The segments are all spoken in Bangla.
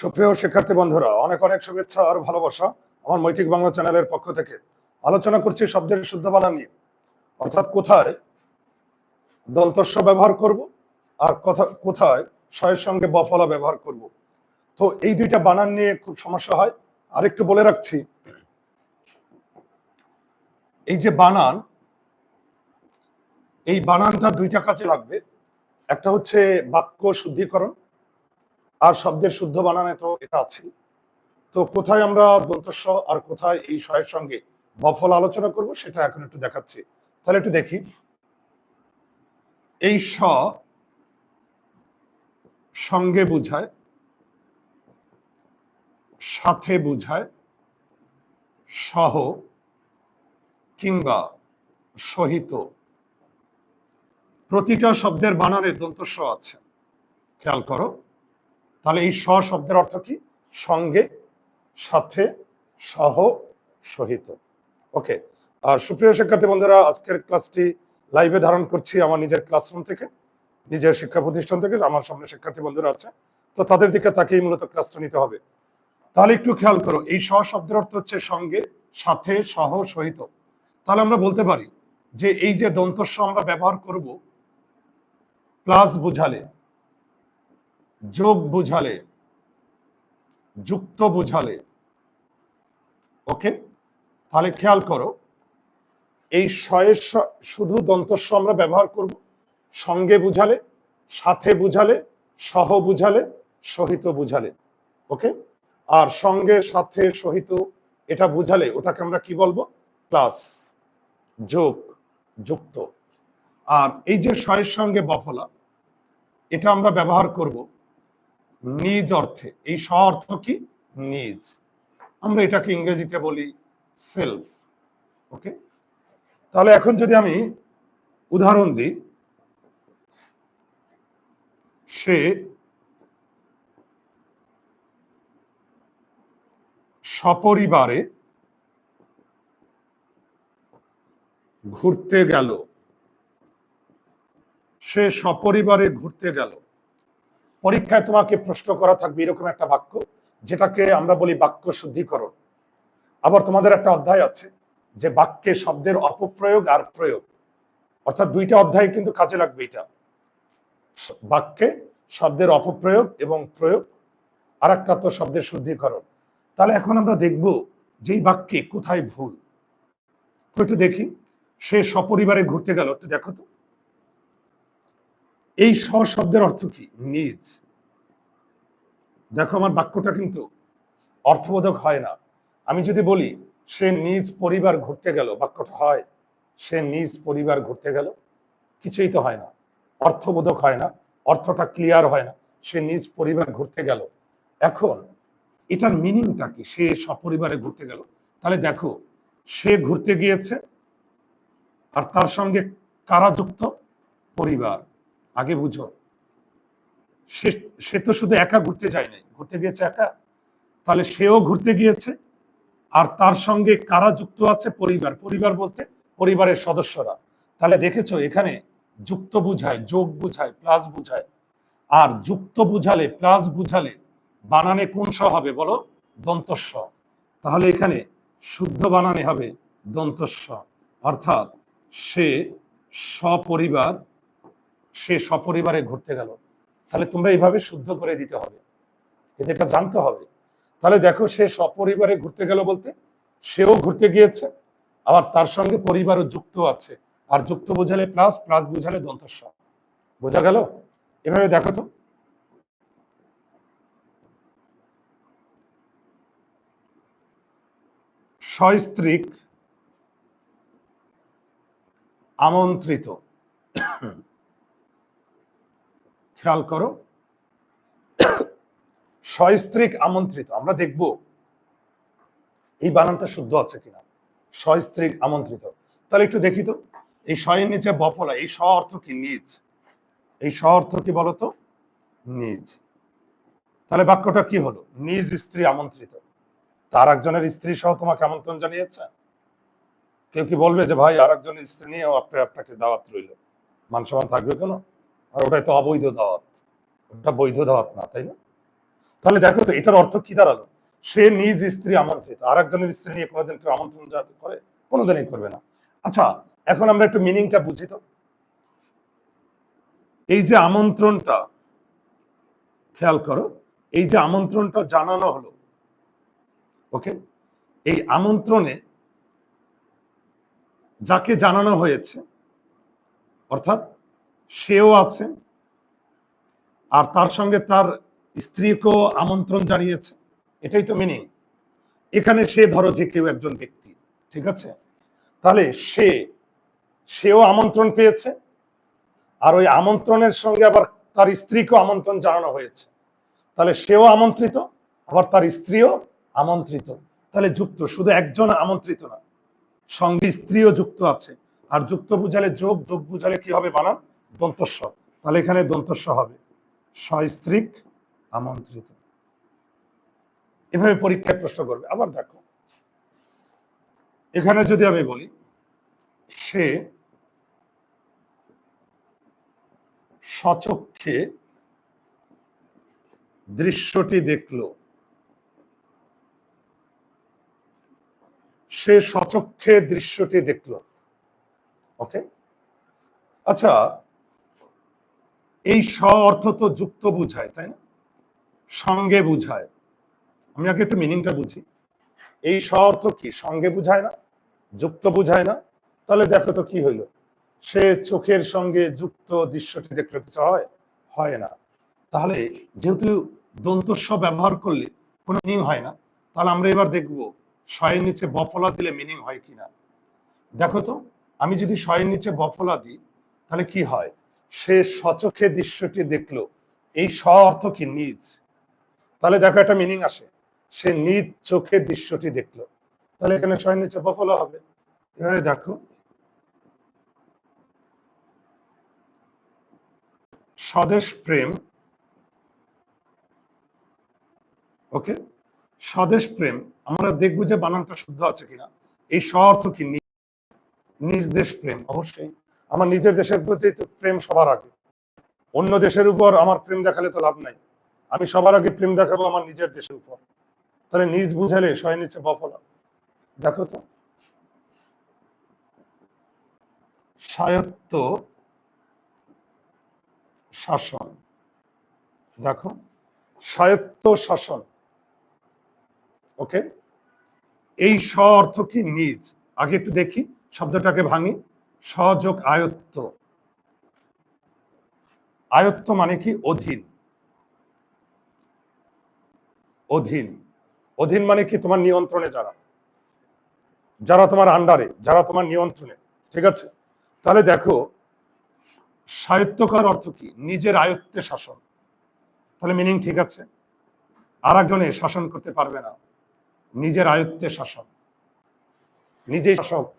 সুপ্রিয় শিক্ষার্থী বন্ধুরা, অনেক অনেক শুভেচ্ছা আর ভালোবাসা আমার মৈত্রিক বাংলা চ্যানেলের পক্ষ থেকে। আলোচনা করছি শব্দের শুদ্ধ বানান নিয়ে। অর্থাৎ কোথায় দন্তস্ব ব্যবহার করব আর কথা কোথায় শয়ের সঙ্গে বফলা ব্যবহার করব। তো এই দুইটা বানান নিয়ে খুব সমস্যা হয়। আরেকটু বলে রাখছি, এই যে বানান, এই বানানটা দুইটা কাজে লাগবে। একটা হচ্ছে বাক্য শুদ্ধিকরণ আর শব্দের শুদ্ধ বানানে তো এটা আছে। তো কোথায় আমরা দন্তস্ব আর কোথায় এই শয়ের সঙ্গে বফল আলোচনা করব সেটা এখন একটু দেখাচ্ছি। তাহলে একটু দেখি। এই স সঙ্গে বুঝায়, সাথে বুঝায়, সহ কিংবা সহিত। প্রতিটা শব্দের বানানে দন্তস্ব আছে। খেয়াল করো। তাহলে এই স শব্দের অর্থ কি? সঙ্গে, সাথে, সহ, সহিত। ওকে, আর সুপ্রিয় শিক্ষার্থী বন্ধুরা, আজকের ক্লাসটি লাইভে ধারণ করছি আমার নিজের ক্লাসরুম থেকে, নিজের শিক্ষা প্রতিষ্ঠান থেকে, আমার সামনে শিক্ষার্থী বন্ধুরা আছে, তো তাদের দিকে তাকেই মূলত ক্লাসটা নিতে হবে। তাহলে একটু খেয়াল করো, এই স শব্দের অর্থ হচ্ছে সঙ্গে, সাথে, সহ, সহিত। তাহলে আমরা বলতে পারি যে এই যে দন্তস্ব আমরা ব্যবহার করব প্লাস বুঝালে যোগ বুঝালে, যুক্ত বুঝালে, ওকে? তাহলে খেয়াল করো, এই শয়ের শুধু দন্তস্ব আমরা ব্যবহার করব, সঙ্গে বুঝালে, সাথে বুঝালে, সহ বুঝালে, সহিত বুঝালে, ওকে? আর সঙ্গে, সাথে, সহিত এটা বুঝালে, ওটাকে আমরা কি বলব? প্লাস, যোগ, যুক্ত। আর এই যে শয়ের সঙ্গে বফলা, এটা আমরা ব্যবহার করব নিজ অর্থে। এই স অর্থ কি? নিজ। আমরা এটাকে ইংরেজিতে বলি সেলফ ওকে তাহলে এখন যদি আমি উদাহরণ দিই, সে সপরিবারে ঘুরতে গেল। সে সপরিবারে ঘুরতে গেল। পরীক্ষায় তোমাকে প্রশ্ন করা থাকবে, এরকম একটা বাক্য, যেটাকে আমরা বলি বাক্য শুদ্ধিকরণ। আবার তোমাদের একটা অধ্যায় আছে, যে বাক্যে শব্দের অপপ্রয়োগ আর প্রয়োগ। অর্থাৎ দুইটা অধ্যায় কিন্তু কাজে লাগবে এটা। বাক্যে শব্দের অপপ্রয়োগ এবং প্রয়োগ আর একটা তো শব্দের শুদ্ধিকরণ। তাহলে এখন আমরা দেখব যেই বাক্যে কোথায় ভুল। একটু দেখি, সে সপরিবারে ঘুরতে গেল, একটু দেখো তো। এই স শব্দের অর্থ কি? নিজ। দেখো আমার বাক্যটা কিন্তু অর্থবোধক হয় না। আমি যদি বলি, সে নিজ পরিবার ঘুরতে গেল, বাক্যটা হয়, সে নিজ পরিবার ঘুরতে গেল, কিছুই তো হয় না। অর্থবোধক হয় না, অর্থটা ক্লিয়ার হয় না, সে নিজ পরিবার ঘুরতে গেল। এখন, এটার মিনিংটা কি? সে সপরিবারে ঘুরতে গেল। তাহলে দেখো, সে ঘুরতে গিয়েছে, আর তার সঙ্গে কারা যুক্ত? পরিবার। আগে বুঝো। সে তো শুধু একা ঘুরতে যায় নাই। ঘুরতে গিয়েছে একা? তাহলে সেও ঘুরতে গিয়েছে? আর তার সঙ্গে কারা যুক্ত আছে? পরিবার। পরিবার বলতে পরিবারের সদস্যরা। তাহলে দেখেছ, এখানে যুক্ত বুঝায়, যোগ বুঝায়, প্লাস বুঝায়। আর যুক্ত বুঝালে, প্লাস বুঝালে বানানে কোন স হবে বলো? দন্তস্ব। তাহলে এখানে শুদ্ধ বানানে হবে দন্তস্ব। অর্থাৎ সে সপরিবার সে সপরিবারে ঘুরতে গেল। তাহলে তোমরা এইভাবে শুদ্ধ করে দিতে হবে। কিন্তু এটা জানতে হবে। তাহলে দেখো সে সপরিবারে ঘুরতে গেল বলতে, সেও ঘুরতে গিয়েছে, আবার তার সঙ্গে পরিবারও যুক্ত আছে। আর যুক্ত বোঝালে প্লাস প্লাস বোঝালে দন্তস্ব বোঝা গেল? এভাবে দেখো তো। সস্ত্রীক আমন্ত্রিত। খেয়াল করো। সস্ত্রীক আমন্ত্রিত, আমরা দেখব এই বানানটা শুদ্ধ আছে কিনা। সস্ত্রীক আমন্ত্রিত। তাহলে একটু দেখি তো, এই শয়ের নিচে বপলা, এই স অর্থ কি? নিজ। এই স অর্থ কি বলতো? নিজ। তাহলে বাক্যটা কি হলো? নিজ স্ত্রী আমন্ত্রিত। তার একজনের স্ত্রী সহ তোমাকে আমন্ত্রণ জানিয়েছে? কেউ কি বলবে যে, ভাই আর একজনের স্ত্রী আপনি আপনাকে দাওয়াত রইল। মান সম্মান থাকবে কেন? আর ওটাই তো অবৈধ দাওয়াত। ওটা বৈধ দাওয়াত না, তাই না? তাহলে দেখো তো, এটার অর্থ কি দাঁড়াল? সে নিজ স্ত্রী আমন্ত্রিত আর একজনের স্ত্রী নিয়ে কোনোদিন কেউ আমন্ত্রণ করে, কোনোদিনই করবে না। আচ্ছা এখন আমরা একটু মিনিংটা বুঝি তো। এই যে আমন্ত্রণটা, খেয়াল করো, এই যে আমন্ত্রণটা জানানো হলো ওকে এই আমন্ত্রণে যাকে জানানো হয়েছে, অর্থাৎ সেও আছে, আর তার সঙ্গে তার স্ত্রীকেও আমন্ত্রণ জানিয়েছে। এটাই তো মিনিং এখানে সে ধরো যে কেউ একজন ব্যক্তি, ঠিক আছে? তাহলে সে, সেও আমন্ত্রণ পেয়েছে, আর ওই আমন্ত্রণের সঙ্গে আবার তার স্ত্রীকেও আমন্ত্রণ জানানো হয়েছে। তাহলে সেও আমন্ত্রিত, আবার তার স্ত্রীও আমন্ত্রিত। তাহলে যুক্ত, শুধু একজন আমন্ত্রিত না, সঙ্গে স্ত্রীও যুক্ত আছে। আর যুক্ত বুঝালে যোগ যোগ বুঝালে কি হবে বানান? দন্তস্ব। তাহলে এখানে দন্তস্ব হবে। সস্ত্রীক আমন্ত্রিত। এভাবে পরীক্ষায় প্রশ্ন করবে। আবার দেখো। এখানে যদি আমি বলি, সে সচক্ষে দৃশ্যটি দেখল। সে সচক্ষে দৃশ্যটি দেখল। ওকে? আচ্ছা এই স অর্থ তো যুক্ত বুঝায়, তাই না? সঙ্গে বুঝায়। আমি আগে একটু মিনিংটা বুঝি। এই স অর্থ কি? সঙ্গে বুঝায় না, যুক্ত বুঝায় না? তাহলে দেখো তো কি হইল? সে চোখের সঙ্গে যুক্ত দৃশ্যটি দেখলে কিছু হয়? হয় না। তাহলে যেহেতু দন্তস্ব ব্যবহার করলে কোনো মিনিং হয় না, তাহলে আমরা এবার দেখব শয়ের নিচে বফলা দিলে মিনিং হয় কিনা। দেখো তো, আমি যদি শয়ের নিচে বফলা দিই, তাহলে কি হয়? সে সচক্ষে দৃশ্যটি দেখল। এই স অর্থ কি নিজ? তাহলে দেখো একটা মিনিং আসে। সে নিজ চোখে দৃশ্যটি দেখল। তাহলে এখানে শয়ের নিচে বফলা হবে। এভাবে দেখো। স্বদেশ প্রেম। ওকে? স্বদেশ প্রেম। আমরা দেখব যে বানানটা শুদ্ধ আছে কিনা। এই স অর্থ কি নিজ দেশ প্রেম। অবশ্যই। আমার নিজের দেশের প্রতি প্রেম সবার আগে। অন্য দেশের উপর আমার প্রেম দেখালে তো লাভ নাই। আমি সবার আগে প্রেম দেখাবো আমার নিজের দেশের উপর। তাহলে নিজ বুঝালে সয় নিচ্ছে বফলা দেখো তো। স্বায়ত্ত শাসন। দেখো। স্বায়ত্ত শাসন। ওকে? এই স অর্থ কি নিজ? আগে একটু দেখি, শব্দটাকে ভাঙি। সযোগ আয়ত্ত। আয়ত্ত মানে কি? অধীন। অধীন। অধীন মানে কি? তোমার নিয়ন্ত্রণে যারা। যারা তোমার আন্ডারে যারা তোমার নিয়ন্ত্রণে। ঠিক আছে? তাহলে দেখো স্বায়ত্তকার অর্থ কি? নিজের আয়ত্তে শাসন। তাহলে মিনিং ঠিক আছে? আর একজনে শাসন করতে পারবে না। নিজের আয়ত্তে শাসন। নিজেই শাসক,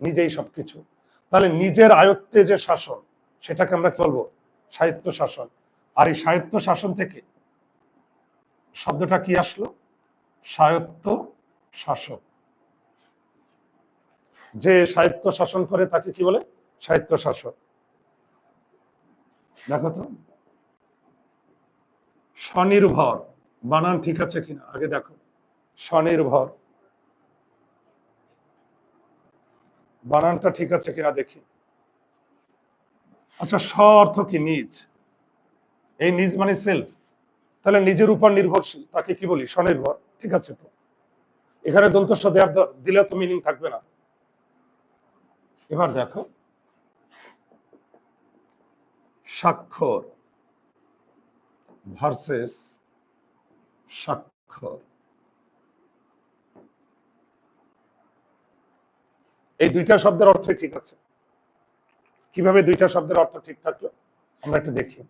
নিজেই সবকিছু। তাহলে নিজের আয়ত্তে যে শাসন, সেটাকে আমরা কি বলব? সাহিত্য শাসন। আর এই সাহিত্য শাসন থেকে শব্দটা কি আসলো? সাহিত্য শাসক। যে সাহিত্য শাসন করে তাকে কি বলে? সাহিত্য শাসক। দেখো তো। স্বনির্ভর। বানান ঠিক আছে কিনা? আগে দেখো। স্বনির্ভর। বানানটা ঠিক আছে কিনা দেখি। আচ্ছা স্ব অর্থ কি নিজ? এই নিজ মানে সেলফ তাহলে নিজের উপর নির্ভরশীল, তাকে কি বলি? স্বনির্ভর, ঠিক আছে তো? এখানে দন্তস্ব দেওয়ার দ- দিলেও তো মিনিং থাকবে না। এবার দেখো। স্বাক্ষর ভার্সেস স্বাক্ষর। এই দুইটা শব্দের অর্থই ঠিক আছে। কীভাবে দুইটা শব্দের অর্থ ঠিক থাকল? আমরা একটু দেখি।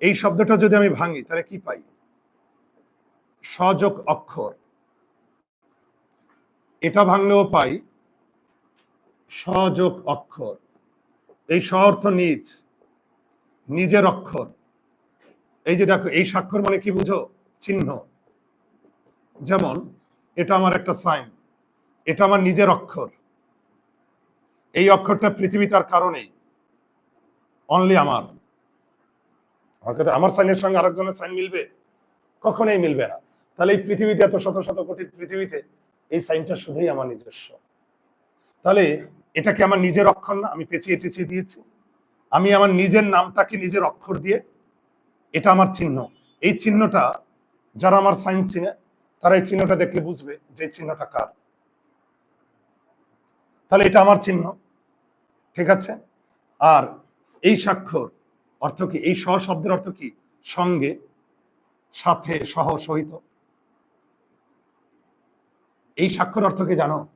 এই শব্দটা যদি আমি ভাঙি, তাহলে কি পাই? সযোগ অক্ষর। এটা ভাঙলেও পাই সযোগ অক্ষর। এই স অর্থ নিজ, নিজের অক্ষর। এই যে দেখো, এই স্বাক্ষর মানে কি বুঝো? চিহ্ন। যেমন, এটা আমার একটা সাইন। এটা আমার নিজের অক্ষর। এই অক্ষরটা পৃথিবী তার কারণেই অনলি আমার। আমার আমার সাইনের সঙ্গে আরেকজনের সাইন মিলবে? কখনোই মিলবে না। তাহলে এই পৃথিবীতে এত শত শত কোটি পৃথিবীতে এই সাইনটা শুধুই আমার নিজস্ব। তাহলে এটাকে আমার নিজের অক্ষর না? আমি পেঁচিয়ে টেঁচিয়ে দিয়েছি। আমি আমার নিজের নামটাকে নিজের অক্ষর দিয়ে এটা আমার চিহ্ন। এই চিহ্নটা যারা আমার সাইন চিনে, তারা এই চিহ্নটা দেখলে বুঝবে যে চিহ্নটা কার। তাহলে এটা আমার চিহ্ন। ঠিক আছে? আর এই স্বাক্ষর অর্থ কি? এই সহ শব্দের অর্থ কি? সঙ্গে, সাথে, সহ, সহিত। এই স্বাক্ষর অর্থ কি জানো?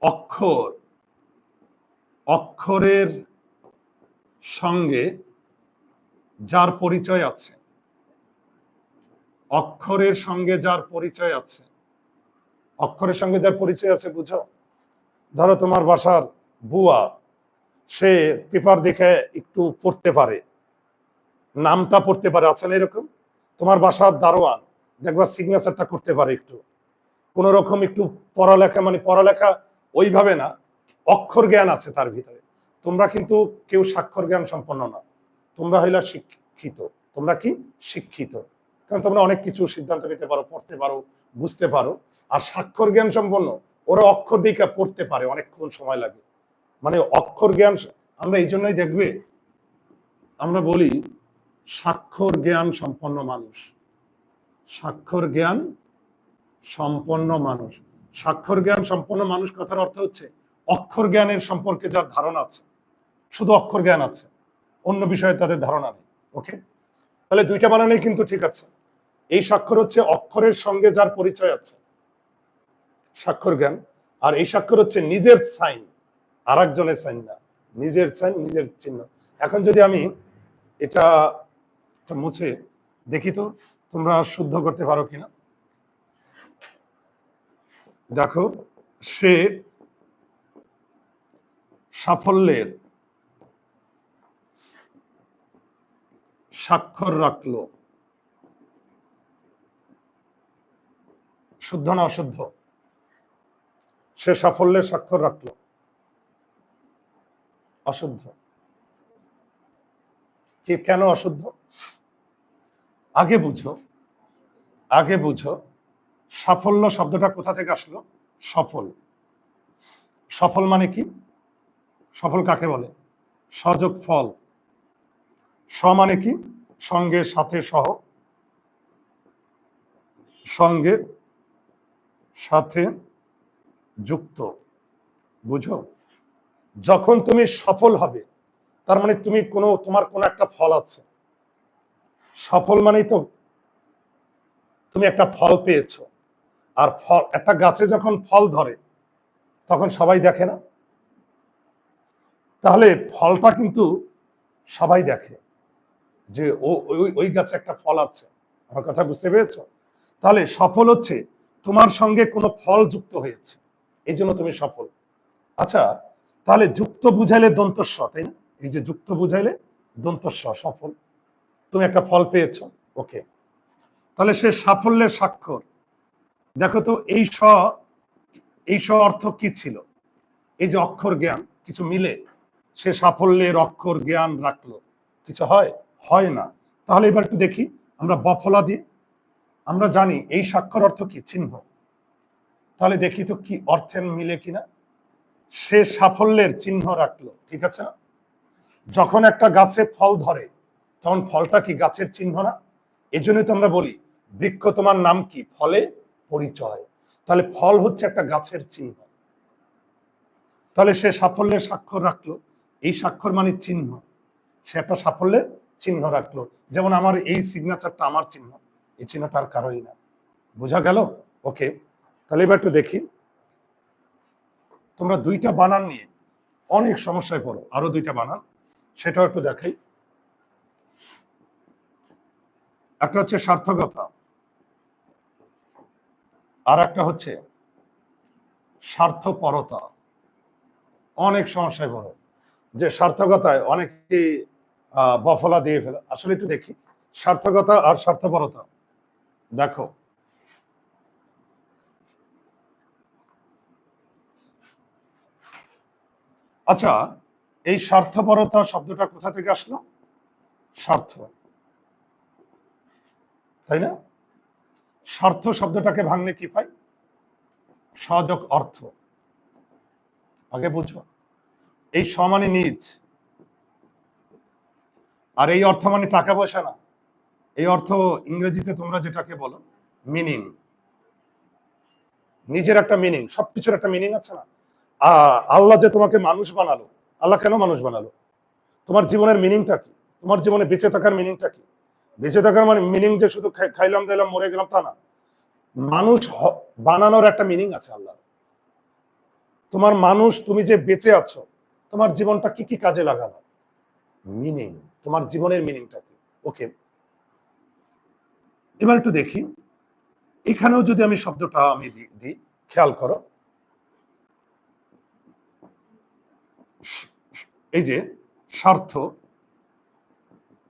অক্ষর। অক্ষরের সঙ্গে যার পরিচয় আছে। অক্ষরের সঙ্গে যার পরিচয় আছে। অক্ষরের সঙ্গে যার পরিচয় আছে, বুঝো? ধরো তোমার বাসার বুয়া, সে পেপার দেখে একটু পড়তে পারে, নামটা পড়তে পারে, আছে না এরকম? তোমার বাসার দারোয়ান, দেখবা সিগনেচারটা করতে পারে একটু। কোন রকম একটু পড়ালেখা মানে পড়ালেখা ওইভাবে না, অক্ষর জ্ঞান আছে তার ভিতরে। তোমরা কিন্তু কেউ স্বাক্ষর জ্ঞান সম্পন্ন না। তোমরা হইলা শিক্ষিত, তোমরা কি? শিক্ষিত। কারণ তোমরা অনেক কিছু সিদ্ধান্ত নিতে পারো, পড়তে পারো, বুঝতে পারো। আর স্বাক্ষর জ্ঞান সম্পন্ন ওরা অক্ষর দিকে পড়তে পারে, অনেকক্ষণ সময় লাগে। মানে অক্ষর জ্ঞান, আমরা এই জন্যই দেখবে, আমরা বলি, স্বাক্ষর জ্ঞান সম্পন্ন মানুষ। স্বাক্ষর জ্ঞান সম্পন্ন মানুষ। স্বাক্ষর জ্ঞান সম্পন্ন মানুষ কথার অর্থ হচ্ছে, অক্ষর জ্ঞানের সম্পর্কে যার ধারণা আছে, শুধু অক্ষর জ্ঞান আছে, অন্য বিষয়ে তাদের ধারণা নেই, ওকে? তাহলে দুইটা বানানেই কিন্তু ঠিক আছে। এই স্বাক্ষর হচ্ছে অক্ষরের সঙ্গে যার পরিচয় আছে। স্বাক্ষর জ্ঞান। আর এই স্বাক্ষর হচ্ছে নিজের সাইন। আর একজনের সাইন না। নিজের সাইন, নিজের চিহ্ন। এখন যদি আমি এটা মুছে দেখি তো, তোমরা শুদ্ধ করতে পারো কিনা? দেখো, সে সাফল্যের স্বাক্ষর রাখল। শুদ্ধ না অশুদ্ধ? সে সাফল্যের স্বাক্ষর রাখল। অশুদ্ধ। কি কেন অশুদ্ধ? আগে বুঝো। আগে বুঝো, সাফল্য শব্দটা কোথা থেকে আসলো? সফল। সফল মানে কি? সফল কাকে বলে? সযোগ ফল। স মানে কি? সঙ্গে সাথে সহ। সঙ্গে সাথে যুক্ত। বুঝো? যখন তুমি সফল হবে, তার মানে তুমি কোনো, তোমার কোনো একটা ফল আছে। সফল মানেই তো তুমি একটা ফল পেয়েছ। আর ফল, একটা গাছে যখন ফল ধরে, তখন সবাই দেখে না? তাহলে ফলটা কিন্তু সবাই দেখে যে, ও ওই ওই গাছে একটা ফল আছে। আমার কথা বুঝতে পেরেছ? তাহলে সফল হচ্ছে তোমার সঙ্গে কোনো ফল যুক্ত হয়েছে। এই জন্য তুমি সফল। আচ্ছা তাহলে যুক্ত বুঝাইলে দন্তস্ব, তাই না? এই যে যুক্ত বুঝাইলে দন্তস্ব সফল। তুমি একটা ফল পেয়েছ ওকে তাহলে সে সাফল্যের স্বাক্ষর। দেখো তো, এই স এই স অর্থ কি ছিল? এই যে অক্ষর জ্ঞান, কিছু মিলে সে সাফল্যের অক্ষর জ্ঞান রাখল। কিছু হয়? হয় না। তাহলে এবার একটু দেখি, আমরা বফলা দিয়ে। আমরা জানি, এই স্বাক্ষর অর্থ কি? চিহ্ন। তাহলে দেখি তো কি অর্থের মিলে কিনা। সে সাফল্যের চিহ্ন রাখল, ঠিক আছে না? যখন একটা গাছে ফল ধরে, তখন ফলটা কি গাছের চিহ্ন না? এই জন্যই তো আমরা বলি, বৃক্ষ তোমার নাম কি? ফলে পরিচয়। তাহলে ফল হচ্ছে একটা গাছের চিহ্ন। তাহলে সে সাফল্যের স্বাক্ষর রাখল, এই স্বাক্ষর মানে চিহ্ন। সে একটা সাফল্যের চিহ্ন রাখল। যেমন আমার এই সিগনেচারটা আমার চিহ্ন, এই চিহ্নটা আর কারোই না। বোঝা গেল? ওকে তাহলে এবার একটু দেখি। তোমরা দুইটা বানান নিয়ে অনেক সমস্যায় পড়ো আরও দুইটা বানান সেটাও একটু দেখাই। একটা হচ্ছে সার্থকতা আর একটা হচ্ছে স্বার্থপরতা। অনেক সমস্যায় পড়ো যে সার্থকতায় অনেকেই আহ, বফলা দিয়ে ফেলে। আসলে একটু দেখি সার্থকতা আর স্বার্থপরতা। দেখো আচ্ছা এই স্বার্থপরতা শব্দটা কোথা থেকে আসলো? স্বার্থ। তাই না? স্বার্থ শব্দটাকে ভাঙলে কি পাই সহযোগ অর্থ। আগে বুঝো। এই সমানে নিজ। আর এই অর্থ মানে টাকা পয়সা না। এই অর্থ ইংরেজিতে তোমরা যেটাকে বলো মিনিং নিজের একটা মিনিং সবকিছুর একটা মিনিং আছে না? আল্লাহ যে তোমাকে মানুষ বানালো, আল্লাহ কেন মানুষ বানালো? তোমার জীবনের মিনিংটা কি? তোমার জীবনে বেঁচে থাকার মিনিংটা কি? বেঁচে থাকার মানে মিনিং যে শুধু খাইলাম, দিলাম, মরে গেলাম তা না। মানুষ বানানোর একটা মিনিং আছে আল্লাহ তোমার মানুষ, তুমি যে বেঁচে আছো, তোমার জীবনটা কি কি কাজে লাগালো? মিনিং তোমার জীবনের মিনিংটা কি? ওকে এবার একটু দেখি। এখানেও যদি আমি শব্দটা আমি দিই খেয়াল করো স- স- এই যে স্বার্থ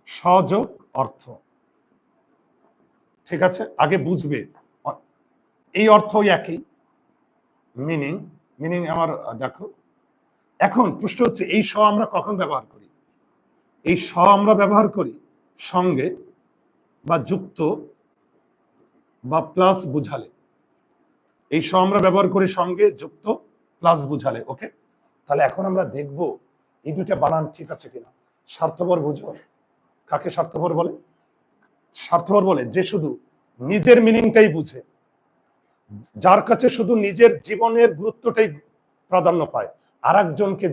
সহযোগ অর্থ। ঠিক আছে? আগে বুঝবে। এই অর্থই একই। মিনিং মিনিং আমার, দেখো। এখন প্রশ্ন হচ্ছে, এই স আমরা কখন ব্যবহার করি? এই স আমরা ব্যবহার করি সঙ্গে বা যুক্ত বা প্লাস বুঝালে। এই স আমরা ব্যবহার করি সঙ্গে, যুক্ত প্লাস বুঝালে ওকে তাহলে এখন আমরা দেখব এই দুইটা বানান ঠিক আছে কিনা। স্বার্থপর বুঝো। কাকে স্বার্থপর বলে? স্বার্থপর বলে যে শুধু নিজের মিনিংটাই বুঝে। যার কাছে শুধু নিজের জীবনের গুরুত্বটাই প্রাধান্য পায় আর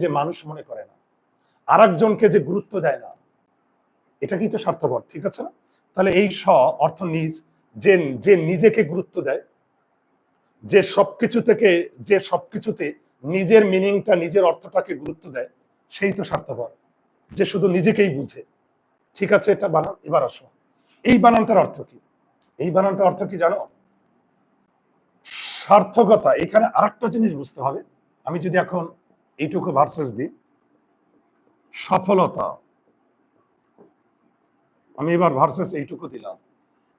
যে মানুষ মনে করে না আর একজনকে যে গুরুত্ব দেয় না এটা কিন্তু স্বার্থপর, ঠিক আছে না? তাহলে এই স অর্থ নিজ, যে যে নিজেকে গুরুত্ব দেয়, যে সবকিছু থেকে, যে সবকিছুতে নিজের মিনিংটা নিজের অর্থটাকে গুরুত্ব দেয়, সেই তো স্বার্থপর। যে শুধু নিজেকেই বুঝে। ঠিক আছে, এটা বানান, এবার আসো। এই বানানটার অর্থ কি? এই বানানটার অর্থ কি জানো? সার্থকতা, এখানে আরেকটা জিনিস বুঝতে হবে। আমি যদি এখন এইটুকু ভার্সেস দিই। সফলতা। আমি এবার ভার্সেস এইটুকু দিলাম।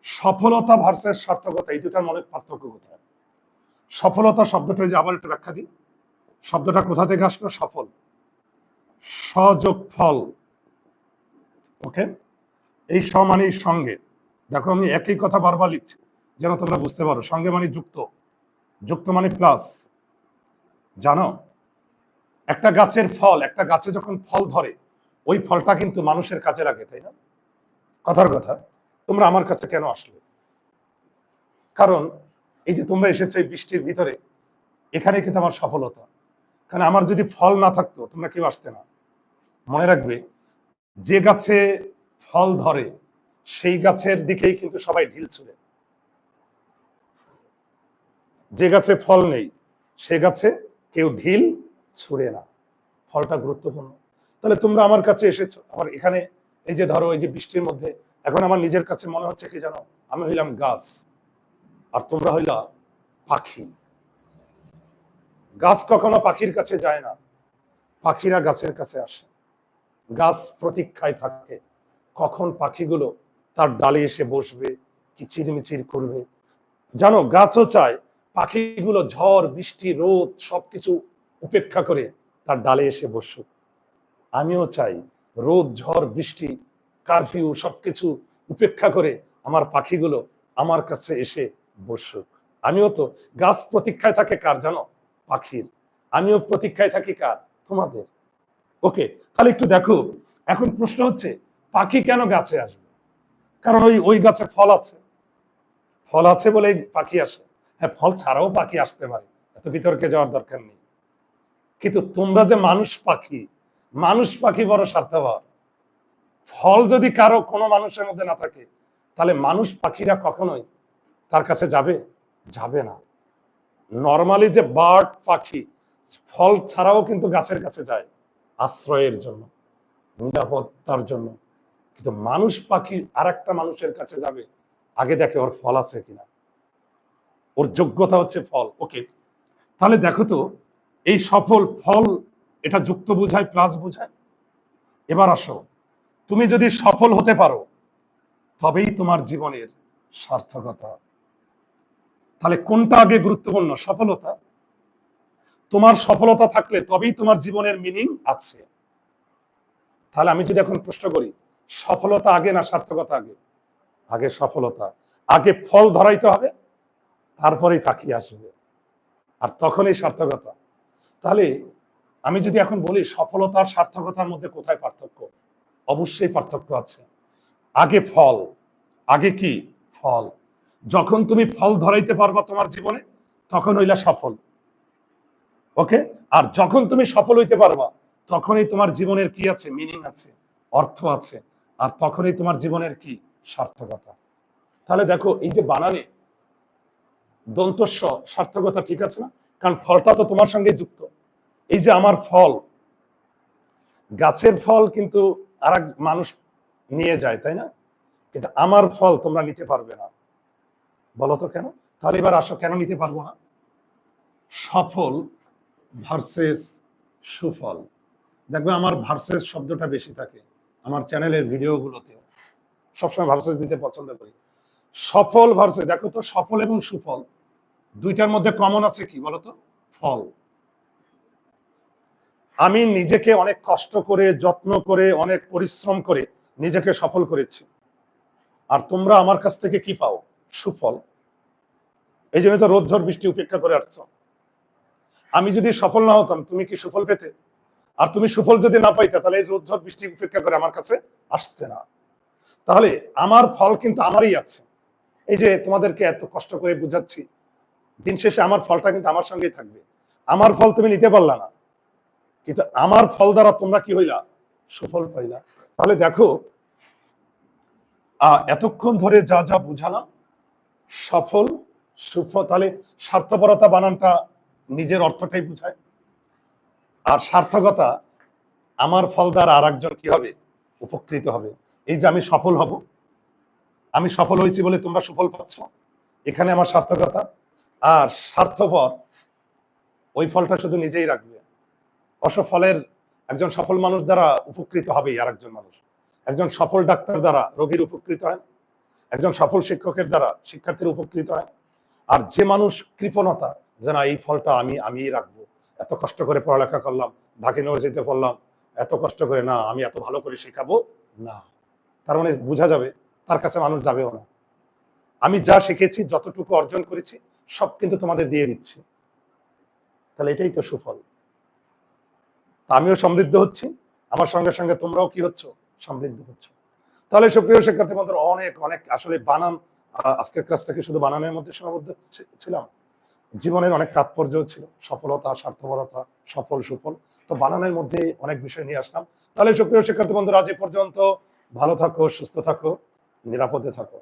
সফলতা ভার্সেস সার্থকতা, এই দুটার মনে পার্থক্য কোথায়? সফলতা শব্দটা যে আবার একটু ব্যাখ্যা দিই। শব্দটা কোথা থেকে আসলো? সফল। সযোগ ফল। ওকে? এই স মানে সঙ্গে। দেখো, আমি একই কথা বারবার লিখছি, যেন তোমরা বুঝতে পারো। সঙ্গে মানে যুক্ত। যুক্ত মানে প্লাস জানো? একটা গাছের ফল, একটা গাছে যখন ফল ধরে, ওই ফলটা কিন্তু মানুষের কাজে লাগে, তাই না? কথার কথা, তোমরা আমার কাছে কেন আসলে? কারণ, এই যে তোমরা এসেছ এই বৃষ্টির ভিতরে এখানে কিন্তু আমার সফলতা। কারণ আমার যদি ফল না থাকতো, তোমরা কেউ আসতে না। মনে রাখবে, যে গাছে ফল ধরে, সেই গাছের দিকেই কিন্তু সবাই ঢিল ছুড়ে। যে গাছে ফল নেই, সে গাছে কেউ ঢিল ছুড়ে না। ফলটা গুরুত্বপূর্ণ। তাহলে তোমরা আমার কাছে এসেছ। আমার এখানে এই যে ধরো, এই যে বৃষ্টির মধ্যে, এখন আমার নিজের কাছে মনে হচ্ছে কি জানো? আমি হইলাম গাছ। আর তোমরা হইলা পাখি। গাছ কখনো পাখির কাছে যায় না। পাখিরা গাছের কাছে আসে। গাছ প্রতীক্ষায় থাকে। কখন পাখিগুলো তার ডালে এসে বসবে কিচিরমিচির করবে। জানো, গাছও চায় পাখিগুলো ঝড়, বৃষ্টি, রোদ সবকিছু উপেক্ষা করে তার ডালে এসে বসুক। আমিও চাই রোদ, ঝড়, বৃষ্টি, কারফিউ সবকিছু উপেক্ষা করে আমার পাখিগুলো আমার কাছে এসে বসুক। আমিও তো গাছ প্রতীক্ষায় থাকে কার জানো? পাখির। আমিও প্রতীক্ষায় থাকি কার? তোমাদের। ওকে, তাহলে একটু দেখো। এখন প্রশ্ন হচ্ছে, পাখি কেন গাছে আসবে? কারণ ওই ওই গাছে ফল আছে। ফল আছে বলে পাখি আসে। হ্যাঁ ফল ছাড়াও পাখি আসতে পারে। এত বিতর্কে যাওয়ার দরকার নেই। কিন্তু তোমরা যে মানুষ পাখি মানুষ পাখি বড় স্বার্থপর। ফল যদি কারও কোনো মানুষের মধ্যে না থাকে, তাহলে মানুষ পাখিরা কখনোই তার কাছে যাবে? যাবে না। নর্মালি যে বার্ড পাখি, ফল ছাড়াও কিন্তু গাছের কাছে যায় আশ্রয়ের জন্য, নিরাপত্তার জন্য। কিন্তু মানুষ পাখি আর একটা মানুষের কাছে যাবে, আগে দেখে ওর ফল আছে কিনা। ওর যোগ্যতা হচ্ছে ফল, ওকে। তাহলে দেখো তো, এই সফল ফল এটা যুক্ত বোঝায়, প্লাস বোঝায়। এবার আসো, তুমি যদি সফল হতে পারো, তবেই তোমার জীবনের সার্থকতা। তাহলে কোনটা আগে গুরুত্বপূর্ণ? সফলতা? তোমার সফলতা থাকলে তবেই তোমার জীবনের মিনিং আছে। তাহলে আমি যদি এখন প্রশ্ন করি, সফলতা আগে না সার্থকতা আগে? আগে সফলতা। আগে ফল ধরাইতে হবে, তারপরেই ফাঁকি আসবে। আর তখনই সার্থকতা। তাহলে আমি যদি এখন বলি সফলতার সার্থকতার মধ্যে কোথায় পার্থক্য? অবশ্যই পার্থক্য আছে। আগে ফল। আগে কি? ফল। যখন তুমি ফল ধরাইতে পারবা তোমার জীবনে, তখন হইলা সফল। ওকে? আর যখন তুমি সফল হইতে পারবা, তখনই তোমার জীবনের কি আছে? মিনিং আছে, অর্থ আছে, আর তখনই তোমার জীবনের কি? সার্থকতা। তাহলে দেখো, এই যে বানানে, দন্তস্ব, সার্থকতা ঠিক আছে না? কারণ ফলটা তো তোমার সঙ্গে যুক্ত। এই যে আমার ফল, গাছের ফল কিন্তু আর মানুষ নিয়ে যায়, তাই না? কিন্তু আমার ফল তোমরা নিতে পারবে না। বলো তো কেন? তাহলে এবার আসো, কেন নিতে পারব না? সফল ভার্সেস সুফল। দেখবে আমার ভার্সেস শব্দটা বেশি থাকে, আমার চ্যানেলের ভিডিওগুলোতেও সবসময় ভার্সেস দিতে পছন্দ করি। সফল ভার্সেস দেখো তো, সফল এবং সুফল, দুইটার মধ্যে কমন আছে কি বলতো ফল। আমি নিজেকে অনেক কষ্ট করে, যত্ন করে, অনেক পরিশ্রম করে নিজেকে সফল করেছি। আর তোমরা আমার কাছ থেকে কি পাও? সুফল। এই জন্য তো রোদ বৃষ্টি উপেক্ষা করে আসছ। আমি যদি সফল না হতাম, তুমি কি সুফল পেতে? আর তুমি সুফল যদি না পাইতে, তাহলে এই রোদ বৃষ্টি উপেক্ষা করে আমার কাছে আসতে না। তাহলে আমার ফল কিন্তু আমারই আছে। এই যে তোমাদেরকে এত কষ্ট করে বুঝাচ্ছি, দিন শেষে আমার ফলটা কিন্তু আমার সঙ্গেই থাকবে। আমার ফল তুমি নিতে পারলা না। কিন্তু আমার ফল দ্বারা তোমরা কি হইলা? সুফল পাইলা। তাহলে দেখো এতক্ষণ ধরে যা যা বুঝালাম সফল, সুফল, তাহলে স্বার্থপরতা বানানটা নিজের অর্থটাই বুঝায়। আর সার্থকতা আমার ফল দ্বারা আর একজন কি হবে? উপকৃত হবে। এই যে আমি সফল হব, আমি সফল হয়েছি বলে তোমরা সফল পাচ্ছ, এখানে আমার সার্থকতা। আর স্বার্থপর ওই ফলটা শুধু নিজেই রাখবে। অসফলের একজন সফল মানুষ দ্বারা উপকৃত হবেই আর একজন মানুষ। একজন সফল ডাক্তার দ্বারা রোগীর উপকৃত হয় একজন সফল শিক্ষকের দ্বারা শিক্ষার্থীর উপকৃত হয়। আর যে মানুষ কৃপণতা, যে না, এই ফলটা আমি আমি রাখব। এত কষ্ট করে পড়ালেখা করলাম, ঢাকা ইউনিভার্সিটিতে পড়লাম, এত কষ্ট করে না, আমি এত ভালো করে শেখাবো? না। তার মানে বোঝা যাবে, তার কাছে মানুষ যাবেও না। আমি যা শিখেছি, যতটুকু অর্জন করেছি, সব কিন্তু তোমাদের দিয়ে দিচ্ছি। তাহলে এটাই তো সুফল। আমিও সমৃদ্ধ হচ্ছি। আমার সঙ্গে সঙ্গে তোমরাও কি হচ্ছ? সমৃদ্ধ হচ্ছ। তাহলে সুপ্রিয় শিক্ষার্থী বন্ধুরা, অনেক অনেক আসলে বানান আজকের ক্লাসটাকে শুধু বানানের মধ্যে সীমাবদ্ধ ছিলাম। জীবনের অনেক তাৎপর্য ছিল, সফলতা, স্বার্থপরতা, সফল, সুফল। তো বানানের মধ্যে অনেক বিষয় নিয়ে আসলাম। তাহলে সুপ্রিয় শিক্ষার্থী বন্ধুরা, আজ পর্যন্ত ভালো থাকো, সুস্থ থাকো, নিরাপদে থাকো।